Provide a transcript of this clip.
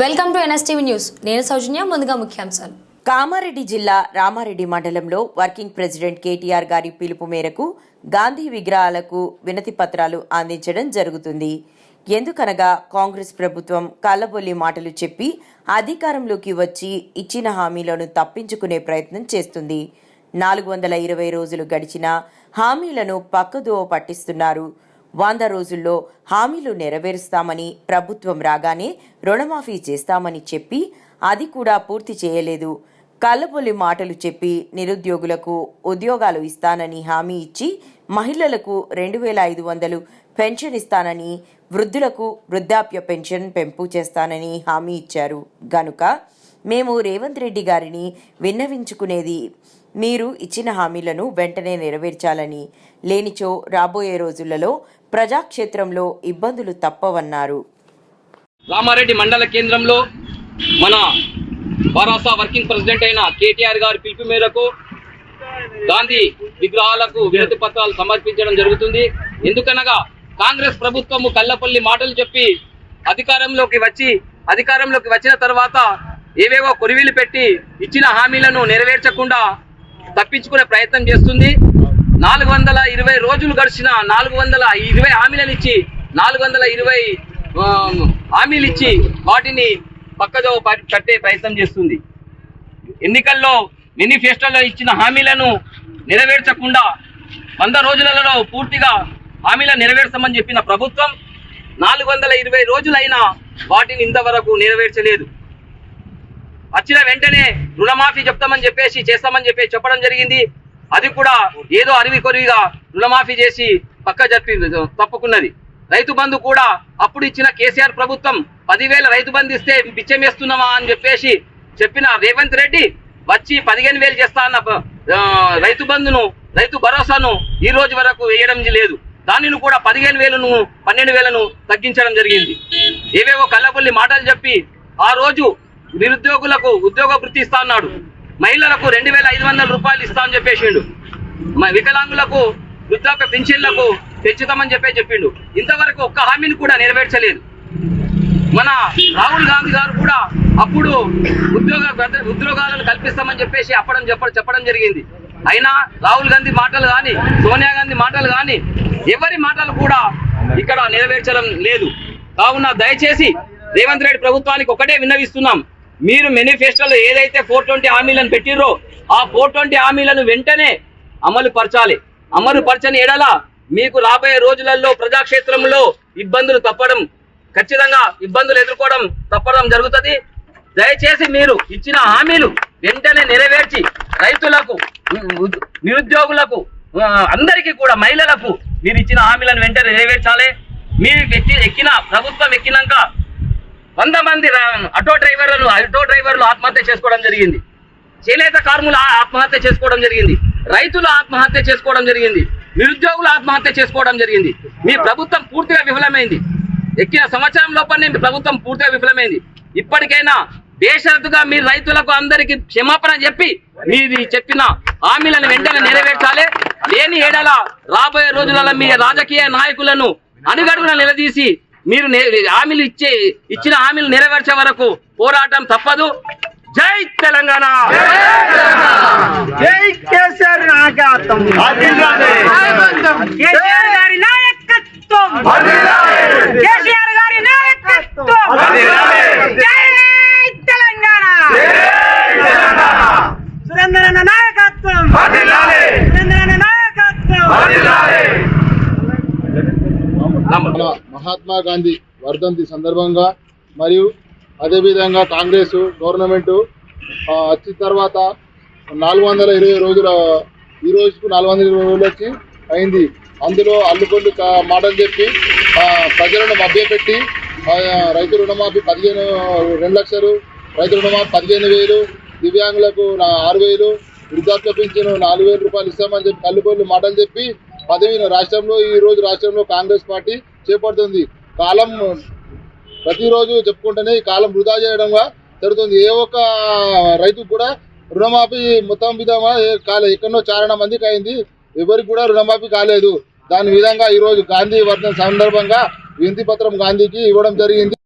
Welcome to NSTV news. నేను సౌజన్య ముందుగా ముఖ్యాంశాలు. కామారెడ్డి జిల్లా రామారెడ్డి మండలంలో వర్కింగ్ ప్రెసిడెంట్ కేటీఆర్ గారి పిలుపు మేరకు గాంధీ విగ్రహాలకు వినతి పత్రాలు అందించడం జరుగుతుంది. ఎందుకనగా కాంగ్రెస్ ప్రభుత్వం కళ్ళబొల్లి మాటలు చెప్పి అధికారంలోకి వచ్చి ఇచ్చిన హామీలను తప్పించుకునే ప్రయత్నం చేస్తుంది. నాలుగు వందల ఇరవై రోజులు గడిచినా హామీలను పక్కదోవ పట్టిస్తున్నారు. వంద రోజుల్లో హామీలు నెరవేరుస్తామని ప్రభుత్వం రాగానే రుణమాఫీ చేస్తామని చెప్పి అది కూడా పూర్తి చేయలేదు. కళ్ళబొల్లి మాటలు చెప్పి నిరుద్యోగులకు ఉద్యోగాలు ఇస్తానని హామీ ఇచ్చి మహిళలకు రెండు వేల ఐదు వందలు పెన్షన్ ఇస్తానని వృద్ధులకు వృద్ధాప్య పెన్షన్ పెంపు చేస్తానని హామీ ఇచ్చారు. గనుక మేము రేవంత్ రెడ్డి గారిని విన్నవించుకునేది మీరు ఇచ్చిన హామీలను వెంటనే నెరవేర్చాలని. లేనిచో రాబోయే రోజులలో ప్రజాక్షేత్రంలో ఇబ్బందులు తప్పవన్నారు. రామారెడ్డి మండల కేంద్రంలో మన భరోసా వర్కింగ్ ప్రెసిడెంట్ అయిన కేటీఆర్ గారి పిలుపు మేరకు గాంధీ విగ్రహాలకు వినతి పత్రాలు సమర్పించడం జరుగుతుంది. ఎందుకనగా కాంగ్రెస్ ప్రభుత్వము కల్లపల్లి మాటలు చెప్పి అధికారంలోకి వచ్చి అధికారంలోకి వచ్చిన తర్వాత ఏవేవో కొరివీలు పెట్టి ఇచ్చిన హామీలను నెరవేర్చకుండా తప్పించుకునే ప్రయత్నం చేస్తుంది. నాలుగు వందల ఇరవై రోజులు గడిచిన నాలుగు వందల ఇరవై హామీలను ఇచ్చి నాలుగు వందల ఇరవై హామీలు ఇచ్చి వాటిని పక్కదో కట్టే ప్రయత్నం చేస్తుంది. ఎన్నికల్లో మేనిఫెస్టోలో ఇచ్చిన హామీలను నెరవేర్చకుండా వంద రోజులలో పూర్తిగా హామీలను నెరవేర్చమని చెప్పిన ప్రభుత్వం నాలుగు వందల ఇరవై రోజులైనా వాటిని ఇంతవరకు నెరవేర్చలేదు. వచ్చిన వెంటనే రుణమాఫీ చెప్తామని చెప్పేసి చేస్తామని చెప్పేసి చెప్పడం జరిగింది. అది కూడా ఏదో అరివి కొరివిగా రుణమాఫీ చేసి పక్క జరిపి తప్పుకున్నది. రైతు బంధు కూడా అప్పుడు ఇచ్చిన కేసీఆర్ ప్రభుత్వం పదివేల రైతు బంధు ఇస్తే బిచ్చమేస్తున్నామా అని చెప్పేసి చెప్పిన రేవంత్ రెడ్డి వచ్చి పదిహేను వేలు చేస్తా అన్న రైతు బంధును రైతు భరోసాను ఈ రోజు వరకు వేయడం లేదు. దానిని కూడా పదిహేను వేలను పన్నెండు వేలను తగ్గించడం జరిగింది. ఏవేవో కళ్ళబొల్లి మాటలు చెప్పి ఆ రోజు నిరుద్యోగులకు ఉద్యోగ వృత్తి ఇస్తా అన్నాడు. మహిళలకు రెండు వేల ఐదు వందల రూపాయలు ఇస్తామని చెప్పేసిండు. వికలాంగులకు వృద్ధాప్య పెన్షన్లకు పెంచుతామని చెప్పే చెప్పిండు. ఇంతవరకు ఒక్క హామీని కూడా నెరవేర్చలేదు. మన రాహుల్ గాంధీ గారు కూడా అప్పుడు ఉద్యోగ ఉద్యోగాలను కల్పిస్తామని చెప్పేసి అప్పడం చెప్ప చెప్పడం జరిగింది. అయినా రాహుల్ గాంధీ మాటలు కానీ సోనియా గాంధీ మాటలు కానీ ఎవరి మాటలు కూడా ఇక్కడ నెరవేర్చడం లేదు. కావున దయచేసి రేవంత్ రెడ్డి ప్రభుత్వానికి ఒకటే విన్నవిస్తున్నాం. మీరు మేనిఫెస్టోలో ఏదైతే ఫోర్ ట్వంటీ హామీలను పెట్టిర్రో ఆ ఫోర్ ట్వంటీ హామీలను వెంటనే అమలు పరచాలి. అమలు పరచని ఎడల మీకు రాబోయే రోజులలో ప్రజాక్షేత్రంలో ఇబ్బందులు తప్పడం ఖచ్చితంగా ఇబ్బందులు ఎదుర్కోవడం తప్పడం జరుగుతుంది. దయచేసి మీరు ఇచ్చిన హామీలు వెంటనే నెరవేర్చి రైతులకు నిరుద్యోగులకు అందరికీ కూడా మహిళలకు మీరు ఇచ్చిన హామీలను వెంటనే నెరవేర్చాలి. మీరు ఎక్కిన ప్రభుత్వం ఎక్కినాక వంద మంది ఆటో డ్రైవర్లను ఆటో డ్రైవర్లు ఆత్మహత్య చేసుకోవడం జరిగింది. చేనేత కార్మికులు ఆత్మహత్య చేసుకోవడం జరిగింది. రైతులు ఆత్మహత్య చేసుకోవడం జరిగింది. నిరుద్యోగులు ఆత్మహత్య చేసుకోవడం జరిగింది. మీ ప్రభుత్వం పూర్తిగా విఫలమైంది. ఎక్కిన సంవత్సరం లోపలనే మీ ప్రభుత్వం పూర్తిగా విఫలమైంది. ఇప్పటికైనా బేషరతుగా మీ రైతులకు అందరికీ క్షమాపణ చెప్పి మీది చెప్పిన హామీలను వెంటనే నెరవేర్చాలి. లేని ఏడల రాబోయే రోజులలో మీ రాజకీయ నాయకులను అడుగడుగున నిలదీసి మీరు నే- హామీలు ఇచ్చే ఇచ్చిన హామీలు నెరవేర్చే వరకు పోరాటం తప్పదు. జై తెలంగాణ! జై కేసీఆర్ నాయకత్వం! కేసీఆర్ గారి నాయకత్వం! కేసీఆర్ గారి నాయకత్వం జై తెలంగాణ సురేంద్రన్న నాయకత్వం సురేంద్రన్న నాయకత్వం మన మహాత్మా గాంధీ వర్ధంతి సందర్భంగా మరియు అదేవిధంగా కాంగ్రెస్ గవర్నమెంట్ వచ్చిన తర్వాత నాలుగు వందల ఇరవై రోజుల ఈ రోజుకు నాలుగు వందల ఇరవై రోజులు వచ్చి అయింది. అందులో అల్లుకొల్లు మాటలు చెప్పి ప్రజలను మభ్యపెట్టి రైతు రుణమాఫీ పదిహేను రెండు లక్షలు రైతు రుణమాఫీ పదిహేను వేలు దివ్యాంగులకు ఆరు వేలు వృద్ధాప్య పింఛను నాలుగు వేల రూపాయలు ఇస్తామని చెప్పి కల్లుకొల్లు మాటలు చెప్పి పదవిని రాష్ట్రంలో ఈ రోజు రాష్ట్రంలో కాంగ్రెస్ పార్టీ చేపడుతుంది. కాలం ప్రతిరోజు చెప్పుకుంటేనే ఈ కాలం వృధా చేయడంగా జరుగుతుంది. ఏ ఒక్క రైతుకు కూడా రుణమాఫీ మొత్తం విధంగా కాలే ఎక్కడో చారణ మందికి అయింది. ఎవరికి కూడా రుణమాఫీ కాలేదు. దాని విధంగా ఈరోజు గాంధీ వర్ధన సందర్భంగా వినతి పత్రం గాంధీకి ఇవ్వడం జరిగింది.